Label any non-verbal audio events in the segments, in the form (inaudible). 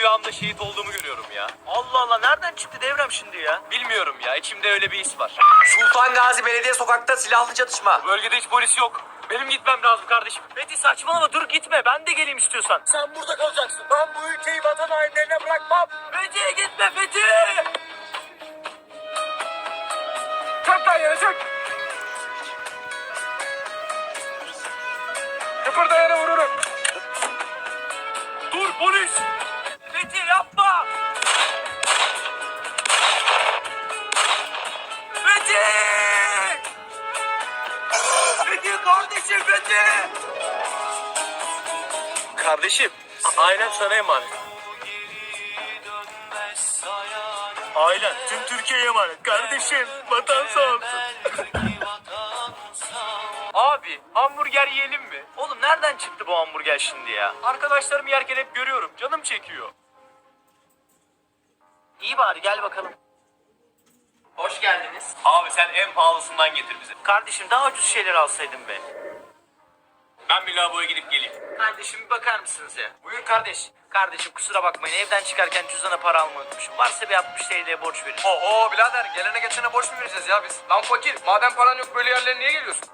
rüyamda şehit olduğumu görüyorum ya. Allah Allah nereden çıktı devrem şimdi ya? Bilmiyorum ya içimde öyle bir his var. Sultan Gazi Belediye Sokak'ta silahlı çatışma. Bu bölgede hiç polis yok. Benim gitmem lazım kardeşim. Fethi saçmalama dur gitme ben de geleyim istiyorsan. Sen burada kalacaksın. Ben bu ülkeyi vatan hainlerine bırakmam. Fethi gitme Fethi. Yere çök. Kıpırdayana vururum. Dur polis. Kardeşim, aynen sana emanet. Ailen tüm Türkiye'ye emanet. Kardeşim, vatan sağ olsun. (laughs) Abi hamburger yiyelim mi? Oğlum nereden çıktı bu hamburger şimdi ya? Arkadaşlarım yerken hep görüyorum. Canım çekiyor. İyi bari gel bakalım. Hoş geldiniz. Abi sen en pahalısından getir bize. Kardeşim daha ucuz şeyler alsaydın be. Ben bir lavaboya gidip geleyim. Kardeşim bir bakar mısınız ya? Buyur kardeş. Kardeşim kusura bakmayın evden çıkarken cüzdana para almayı unutmuşum. Varsa bir 60 TL'ye borç verin. Oo birader gelene geçene borç mu vereceğiz ya biz? Lan fakir madem paran yok böyle yerlere niye geliyorsun?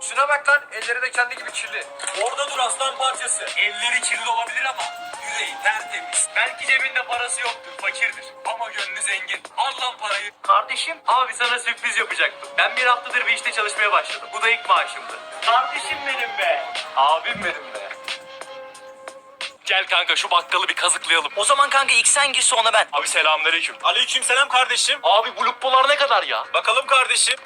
Şuna bak lan elleri de kendi gibi kirli. Orada dur aslan parçası. Elleri kirli olabilir ama yüreği tertemiz. Belki cebinde parası yoktur, fakirdir. Ama gönlü zengin. Al lan parayı. Kardeşim Abi sana sürpriz yapacaktım. Ben bir haftadır bir işte çalışmaya başladım. Bu da ilk maaşımdı. Kardeşim benim be. Abim benim be. Gel kanka şu bakkalı bir kazıklayalım. O zaman kanka ilk sen gir sonra ben. Abi selamünaleyküm. Aleyküm selam kardeşim. Abi bu lupolar ne kadar ya? Bakalım kardeşim.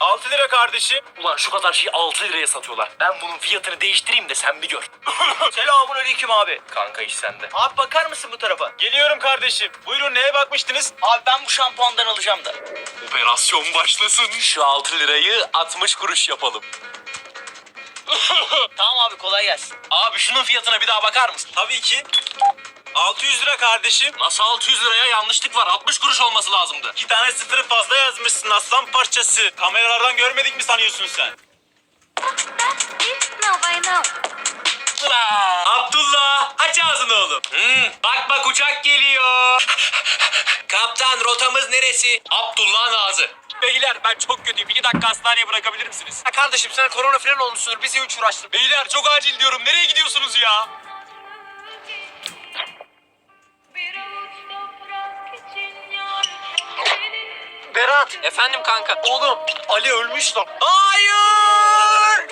6 lira kardeşim. Ulan şu kadar şeyi 6 liraya satıyorlar. Ben bunun fiyatını değiştireyim de sen bir gör. (laughs) Selamun aleyküm abi. Kanka iş sende. Abi bakar mısın bu tarafa? Geliyorum kardeşim. Buyurun neye bakmıştınız? Abi ben bu şampuandan alacağım da. Operasyon başlasın. Şu 6 lirayı 60 kuruş yapalım. (laughs) Tamam abi kolay gelsin. Abi şunun fiyatına bir daha bakar mısın? Tabii ki. 600 lira kardeşim. Nasıl 600 liraya yanlışlık var? 60 kuruş olması lazımdı. İki tane sıfırı fazla yazmışsın aslan parçası. Kameralardan görmedik mi sanıyorsun sen? Abdullah! Aç ağzını oğlum. Hmm, bak bak uçak geliyor. (laughs) Kaptan rotamız neresi? Abdullah'ın ağzı. Beyler ben çok kötüyüm. İki dakika hastaneye bırakabilir misiniz? Ha kardeşim sen korona falan olmuşsundur bizi hiç uğraştın. Beyler çok acil diyorum. Nereye gidiyorsunuz ya? Berat. Efendim kanka. Oğlum Ali ölmüş lan. Hayır!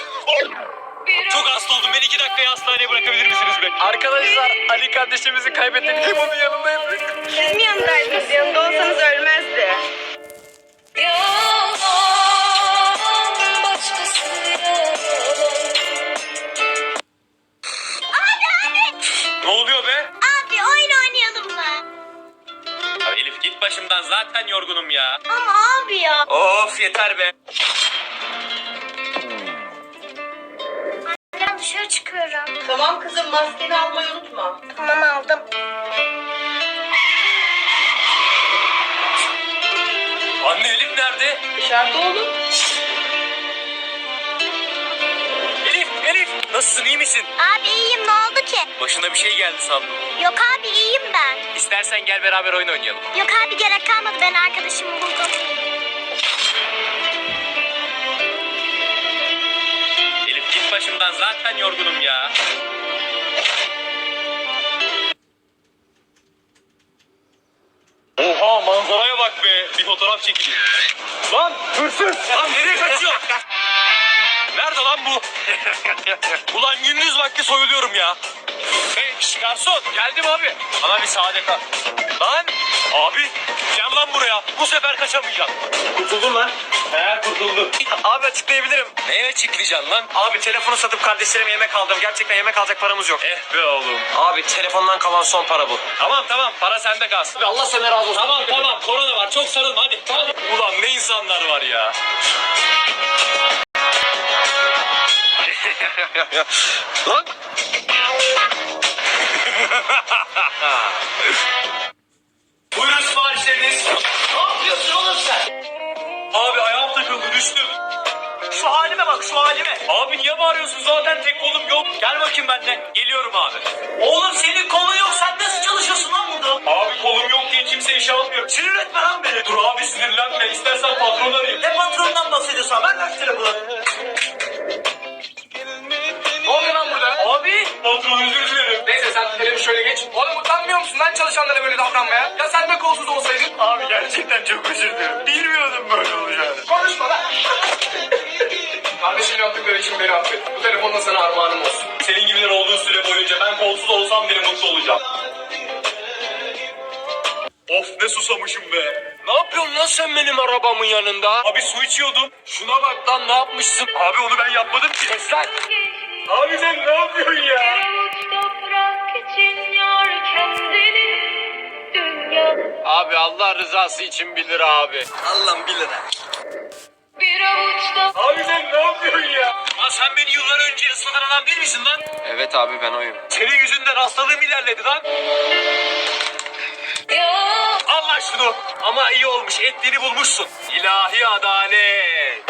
Çok hasta oldum. Beni iki dakikaya hastaneye bırakabilir misiniz be? Arkadaşlar Ali kardeşimizi kaybettik. Hem onun yanındaydık. Bizim yanındaydınız. Yanında olsanız ölmezdi. Git başımdan. Zaten yorgunum ya. Ama abi ya. Of yeter be. Ben dışarı çıkıyorum. Tamam kızım maskeni almayı unutma. Tamam aldım. Anne Elif nerede? Dışarıda oğlum. Nasılsın, iyi misin? Abi iyiyim ne oldu ki? Başına bir şey geldi sandım. Yok abi iyiyim ben. İstersen gel beraber oyun oynayalım. Yok abi gerek kalmadı ben arkadaşımı buldum. Elif git başımdan. Zaten yorgunum ya. Oha manzaraya bak be. Bir fotoğraf çekileyim. Lan hırsız. Lan nereye kaçıyorsun? (laughs) Nerede lan bu? (laughs) Ulan gündüz vakti soyuluyorum ya. Hey garson geldim abi. Bana bir saadet al. Lan abi gel lan buraya. Bu sefer kaçamayacağım. Kurtuldun lan. He kurtuldum. Abi açıklayabilirim. Neye açıklayacaksın lan? Abi telefonu satıp kardeşlerime yemek aldım. Gerçekten yemek alacak paramız yok. Eh be oğlum. Abi telefondan kalan son para bu. Tamam tamam para sende kalsın. Allah senden razı olsun. Tamam tamam korona var çok sarılma hadi. hadi. Ulan ne insanlar var ya ya ya ya. Lan. (laughs) Buyurun siparişleriniz. Ne yapıyorsun oğlum sen? Abi ayağım takıldı düştüm. Şu halime bak şu halime. Abi niye bağırıyorsun zaten tek kolum yok. Gel bakayım benden. Geliyorum abi. Oğlum senin kolun yok sen nasıl çalışıyorsun lan burada? Abi kolum yok diye kimse işe almıyor. Sinir etme lan beni. Dur abi sinirlenme istersen patron arayayım. Ne patrondan bahsediyorsun haber ver telefonu. Şöyle geç. Oğlum utanmıyor musun lan çalışanlara böyle davranmaya? Ya sen de kolsuz olsaydın? Abi gerçekten çok özür dilerim. Bilmiyordum böyle olacağını. Konuşma lan. Kardeşim yaptıkları için beni affet. Bu telefonla sana armağanım olsun. Senin gibiler olduğu süre boyunca ben kolsuz olsam bile mutlu olacağım. Of ne susamışım be. Ne yapıyorsun lan sen benim arabamın yanında? Abi su içiyordum. Şuna bak lan ne yapmışsın? Abi onu ben yapmadım ki. Kes lan. Abi sen ne yapıyorsun ya? Abi Allah rızası için bilir abi. Allah'ım bir lira. bir avuçta Abi sen ne yapıyorsun ya? Lan sen beni yıllar önce ıslatan adam değil misin lan? Evet abi ben oyum. Senin yüzünden hastalığım ilerledi lan. ya Al lan şunu. Ama iyi olmuş ettiğini bulmuşsun. İlahi adalet.